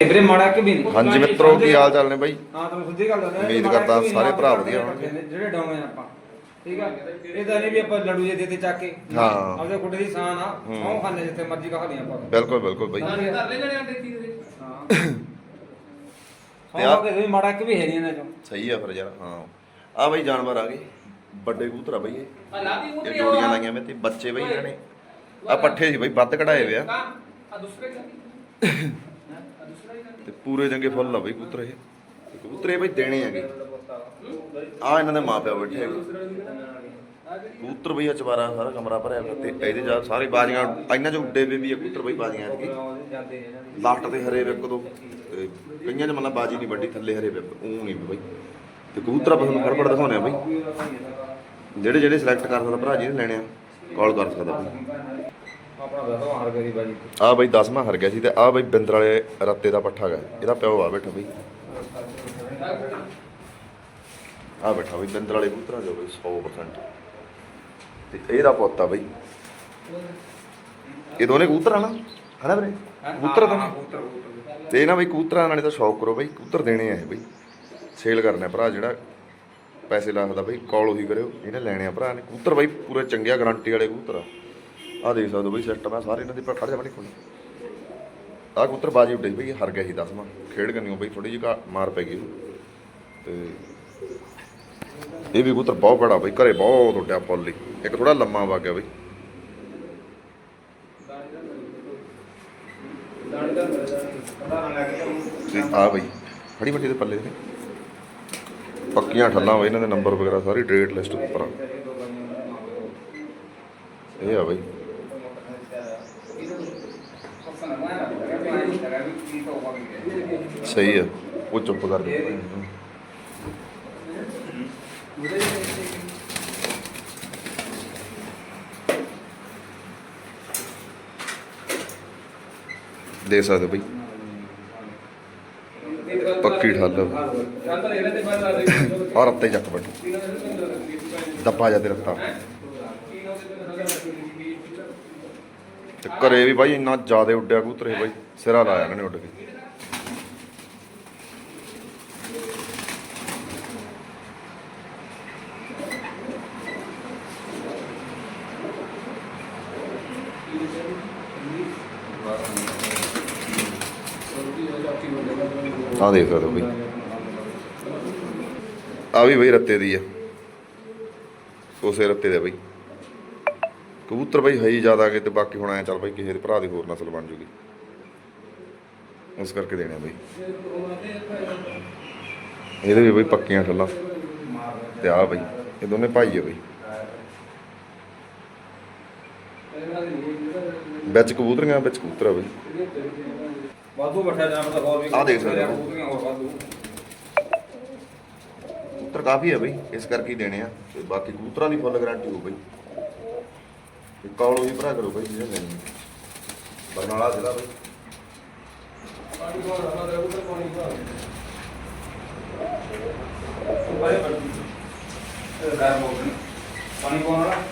ਵੀਰੇ ਮਾੜਾ ਕਿ ਵੀ ਹਾਂਜੀ ਮਿੱਤਰੋ ਕੀ ਹਾਲ ਚਾਲ ਨੇ ਬਾਈ? ਹਾਂ ਤੁਹਾਨੂੰ ਸਿੱਧੀ ਗੱਲ ਦੱਸਦਾ ਉਮੀਦ ਕਰਦਾ ਸਾਰੇ ਭਰਾ ਵਧੀਆ ਹੋਣਗੇ। ਜਿਹੜੇ ਡਾਉਣੇ ਆ ਆਪਾਂ ਠੀਕ ਆ? ਇਹ ਤਾਂ ਨਹੀਂ ਵੀ ਆਪਾਂ ਲੜੂ ਜੇ ਦੇਤੇ ਚੱਕ ਕੇ। ਹਾਂ। ਆਪਦੇ ਗੁੱਡੇ ਦੀ ਸਾਨ ਆ। ਉਹ ਖਾਣੇ ਜਿੱਥੇ ਮਰਜ਼ੀ ਕਹਾ ਆਪਾਂ। ਬਿਲਕੁਲ ਬਿਲਕੁਲ ਬਾਈ। ਹਾਂ ਕਰ ਲੈ ਜਣਿਆ ਦੇਖੀ ਦੇ ਹਾਂ। ਆ- ਕਿ ਵੀ ਮਾੜਾ ਕਿ ਵੀ ਹੈ ਨਹੀਂ ਇਹਨਾਂ ਚੋਂ। ਸਹੀ ਆ ਫਿਰ ਯਾਰ ਹਾਂ। ਆ ਬਾਈ ਜਾਨਵਰ ਆ ਗਏ ਵੱਡੇ ਕਬੂਤਰ ਆ ਬਾਈ ਇਹ। ਆ ਲਾਦੀ ਉਤਰੀ ਜੋੜੀਆਂ ਲਾਈਆਂ ਮੈਂ ਤੇ ਬੱਚੇ ਬਾਈ ਇਹਨਾਂ ਨੇ। ਆ ਪੱਠੇ ਸੀ ਬਾਈ ਵੱਧ ਕਢਾਏ ਵੇ ਆ। ਆ ਦੂਸਰੇ ਕਾ ਹੀ ਤੇ ਪੂਰੇ ਚੰਗੇ ਫੁੱਲ ਆ ਬਾਈ ਕਬੂਤਰ ਇਹ। ਤੇ ਕਬੂਤਰ ਇਹ ਬਾਈ ਦੇਣੇ ਹੈਗੇ। ਆ ਇਹਨਾਂ ਦੇ ਮਾਪਿਆਂ ਬੈਠੇ ਹੈਗੇ। ਕਬੂਤਰ ਬਈ ਆ ਸਾਰਾ ਕਮਰਾ ਭਰਿਆ ਹੋਇਆ ਤੇ ਇਹਦੇ ਜਾ ਸਾਰੇ ਬਾਜੀਆਂ ਇਹਨਾਂ ਚ ਉੱਡੇ ਵੇ ਵੀ ਆ, ਕਬੂਤਰ ਬਈ ਬਾਜੀਆਂ ਐਤਕੀ ਜਾਂਦੇ ਲਾਸਟ ਤੇ ਹਰੇ ਵੇ ਕਦੋਂ ਤੇ ਕਈਆਂ ਚ ਮਤਲਬ ਬਾਜੀ ਨਹੀਂ ਵੱਡੀ, ਥੱਲੇ ਹਰੇ ਵੇ ਉਹ ਨਹੀਂ ਬਈ। ਤੇ ਕਬੂਤਰ ਆਪਾਂ ਤੁਹਾਨੂੰ ਫੜਫੜ ਦਿਖਾਉਣੇ ਆ ਬਈ। ਜਿਹੜੇ ਜਿਹੜੇ ਸਿਲੈਕਟ ਕਰ ਸਕਦਾ ਭਰਾ ਜੀ ਨੇ ਲੈਣੇ ਆ ਕਾਲ ਕਰ ਸਕਦਾ ਬਈ। ਆਪਣਾ ਦੱਸੋ ਹਾਰ ਕਰੀ ਬਾਜੀ ਆ ਬਈ 10ਵਾਂ ਹਰ ਗਿਆ ਸੀ ਤੇ ਆ ਬਈ ਬਿੰਦਰ ਵਾਲੇ ਰੱਤੇ ਦਾ ਪੱਠਾ ਗਾ। ਇਹਦਾ ਪਿਓ ਆ ਬੈਠਾ ਬਈ। ਆ ਬੈਠਾ ਬਈ ਬਿੰਦਰ ਵਾਲੇ ਕਬੂਤਰਾਂ ਜੋ ਬਈ 100% ਤੇ ਇਹਦਾ ਪੁੱਤ ਆ ਬਈ। ਇਹ ਦੋਨੇ ਕਬੂਤਰ ਆ ਨਾ? ਹਨਾ ਵੀਰੇ? ਕਬੂਤਰ ਤਾਂ ਨੇ। ਤੇ ਇਹਨਾਂ ਬਈ ਕਬੂਤਰਾਂ ਨਾਲੇ ਤਾਂ ਸ਼ੌਕ ਕਰੋ ਬਈ ਕਬੂਤਰ ਦੇਣੇ ਆ ਇਹ ਬਈ। ਸੇਲ ਕਰਨਾ ਭਰਾ ਜਿਹੜਾ। ਪੈਸੇ ਲਾਖਦਾ ਬਈ ਕਾਲ ਉਹੀ ਕਰਿਓ। ਇਹਨੇ ਲੈਣੇ ਆ ਭਰਾ ਨੇ। ਕਬੂਤਰ ਬਈ ਪੂਰੇ ਚੰਗਿਆ ਗਾਰੰਟੀ ਵਾਲੇ ਕਬੂਤਰ ਆ। ਆ ਦੇਖ ਸਕਦੇ ਹੋ ਬਈ ਸਿਸਟਮ ਆ ਸਾਰੇ ਇਹਨਾਂ ਦੀ ਖੜ ਜਾ ਬਣੀ ਖੁੱਲੀ ਆ ਕਬੂਤਰ ਬਾਜੀ ਉੱਡੇ ਬਈ, ਹਰ ਗਿਆ ਸੀ ਦਸਵਾਂ ਖੇਡ ਕਰਨੀ ਬਈ ਥੋੜੀ ਜਿਹੀ ਘਾ- ਮਾਰ ਪੈ ਗਈ ਤੇ ਇਹ ਵੀ ਕਬੂਤਰ ਬਹੁਤ ਬੜਾ ਬਈ, ਘਰੇ ਬਹੁਤ ਉੱਡਿਆ ਫੁੱਲ ਇੱਕ ਥੋੜਾ ਲੰਮਾ ਵਾ ਗਿਆ ਬਈ। ਤੇ ਆ ਬਈ ਫੜੀ ਮੱਟੀ ਦੇ ਪੱਲੇ ਦੇ ਪੱਕੀਆਂ ਠੱਲਾਂ ਵਾ ਇਹਨਾਂ ਦੇ ਨੰਬਰ ਵਗੈਰਾ ਸਾਰੀ ਡੇਟ ਲਿਸਟ ਉੱਪਰ ਆ। ਇਹ ਆ ਬਈ। ਸਹੀ ਆ ਉਹ ਚੁੱਪ ਕਰ ਦੇ ਦੇ ਸਕਦੇ ਬਈ ਪੱਕੀ ਠੱਲ ਚੱਲ ਇਹਦੇ ਤੇ ਬਾਅਦ ਲਾ ਦੇ ਔਰ ਉੱਤੇ ਚੱਕ ਬੈਠੋ ਦੱਬਾ ਜਾ ਤੇ ਰੱਖਤਾ ਘਰੇ ਵੀ ਬਾਈ ਇੰਨਾ ਜ਼ਿਆਦਾ ਉੱਡਿਆ ਕਬੂਤਰ ਇਹ ਬਾਈ, ਸਿਰਾ ਲਾਇਆ ਇਹਨਾਂ ਨੇ ਉੱਡ ਕੇ। ਆ ਦੇਖ ਸਕਦੇ ਬਈ। ਆ ਵੀ ਬਈ ਰੱਤੇ ਦੀ ਆ। ਉਸੇ ਰੱਤੇ ਦੇ ਬਈ। ਕਬੂਤਰ ਬਈ ਹੈ ਹੀ ਜ਼ਿਆਦਾ ਕਿ ਤੇ ਬਾਕੀ ਹੁਣ ਐ ਚੱਲ ਬਈ ਕਿਸੇ ਦੇ ਭਰਾ ਦੀ ਹੋਰ ਨਸਲ ਬਣ ਜੂਗੀ। ਉਸ ਕਰਕੇ ਦੇਣੇ ਆ ਬਈ। ਇਹਦੇ ਵੀ ਬਈ ਪੱਕੀਆਂ ਠੱਲਾਂ ਤੇ ਆ ਬਈ ਇਹ ਦੋਨੇ ਭਾਈ ਆ ਬਈ। ਵਿੱਚ ਕਬੂਤਰੀਆਂ ਵਿੱਚ ਕਬੂਤਰ ਆ ਬਈ। ਵਾਧੂ ਬੱਠਾ ਜਾਂ ਪਤਾ ਹੋਰ ਵੀ ਆਹ ਦੇਖ ਸਕਦੇ ਹੋ। ਕਬੂਤਰੀਆਂ ਹੋਰ ਵਾਧੂ। ਕਬੂਤਰ ਕਾਫੀ ਆ ਬਈ ਇਸ ਕਰਕੇ ਹੀ ਦੇਣੇ ਆ। ਤੇ ਬਾਕੀ ਕਬੂਤਰਾਂ ਦੀ ਫੁੱਲ ਗਾਰੰਟੀ ਹੋ ਬਈ। ਤੇ ਕਾਲ ਉਹੀ ਭਰਾ ਕਰੋ ਬਈ ਜਿਹੜੇ ਲੈਣੀ ਬਰਨਾਲਾ ਜ਼ਿਲ੍ਹਾ ਬਈ। ਪਾਣੀ ਕੋਲ ਰਹਾ ਦੇ। ਉਧਰ ਪਾਣੀ ਕੋਲ ਬਾਰੇ ਬੱਠੀ ਇਹ ਗਾਇਬ ਪਾਣੀ ਪਾਉਣ ਵਾਲਾ?